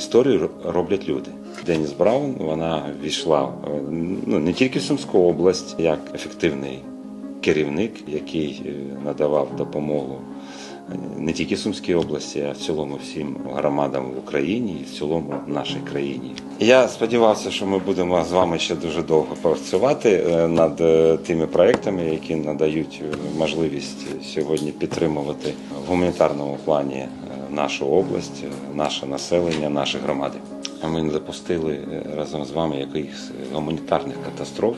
історію роблять люди. Деніс Браун вона війшла е, ну, не тільки в Сумську область, як ефективний керівник, який е, надавав допомогу е, не тільки Сумській області, а в цілому всім громадам в Україні і в цілому нашій країні. Я сподівався, що ми будемо з вами ще дуже довго працювати над тими проектами, які надають можливість сьогодні підтримувати в гуманітарному плані нашу область, е, наше населення, наші громади. Ми не допустили е, разом з вами якихось е, гуманітарних катастроф.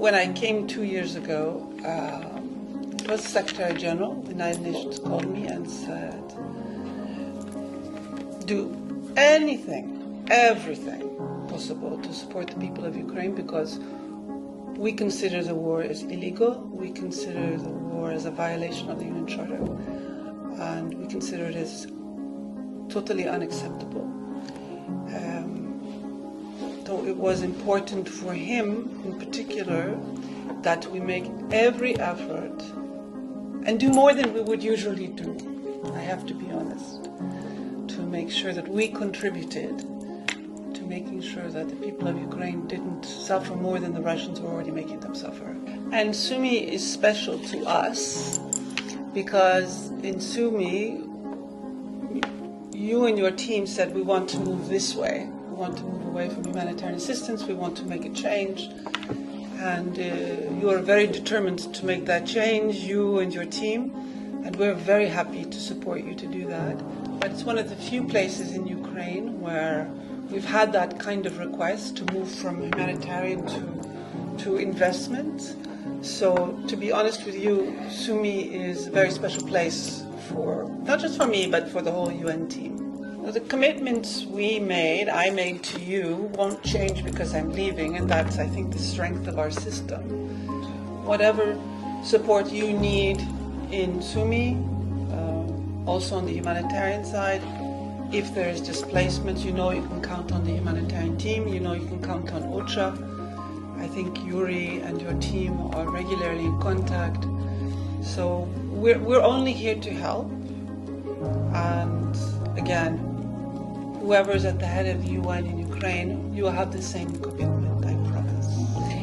When I came two years ago, uh, it was Secretary General of the United Nations called me and said, do anything, everything possible to support the people of Ukraine because we consider the war as illegal, we consider the war as a violation of the UN Charter, and we consider it as totally unacceptable. Um, so it was important for him in particular that we make every effort and do more than we would usually do. I have to be honest. To make sure that we contributed to making sure that the people of Ukraine didn't suffer more than the Russians were already making them suffer. And Sumi is special to us because in Sumi, you and your team said we want to move this way. We want to move away from humanitarian assistance. We want to make a change. And uh, you are very determined to make that change, you and your team. And we're very happy to support you to do that. But it's one of the few places in Ukraine where we've had that kind of request to move from humanitarian to, to investment. So, to be honest with you, Sumi is a very special place for not just for me, but for the whole UN team. The commitments we made, I made to you, won't change because I'm leaving, and that's, I think, the strength of our system. Whatever support you need in Sumi, uh, also on the humanitarian side, if there is displacement, you know you can count on the humanitarian team, you know you can count on OCHA. I think Yuri and your team are regularly in contact. So we're, we're only here to help. And again, whoever's at the head of the UN in Ukraine, you will have the same commitment, I promise.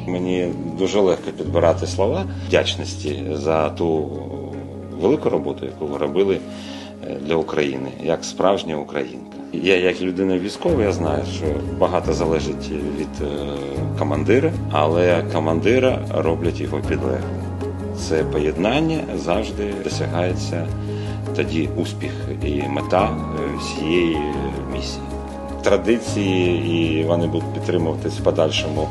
Мені дуже легко підбирати слова вдячності за ту велику роботу, яку ви робили е, для України, як справжня українка. Я, як людина військова, я знаю, що багато залежить від е, командира, але командира роблять його підлеглим. Це поєднання завжди досягається тоді успіх і мета е, всієї місії. Традиції і вони будуть підтримуватись в подальшому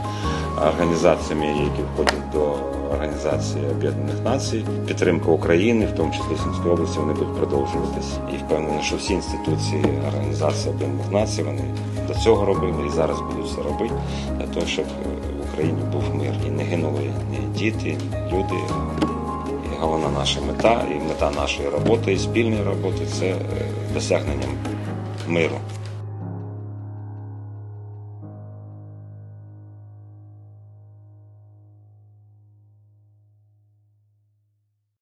організаціями, які входять до Організації Об'єднаних Націй. Підтримка України, в тому числі Сумської області, вони будуть продовжуватись. І впевнений, що всі інституції Організації Об'єднаних Націй вони до цього робили і зараз будуть це робити для того, щоб в Україні був мир і не гинули ні діти, ні люди. І головна наша мета і мета нашої роботи і спільної роботи це е, досягнення миру.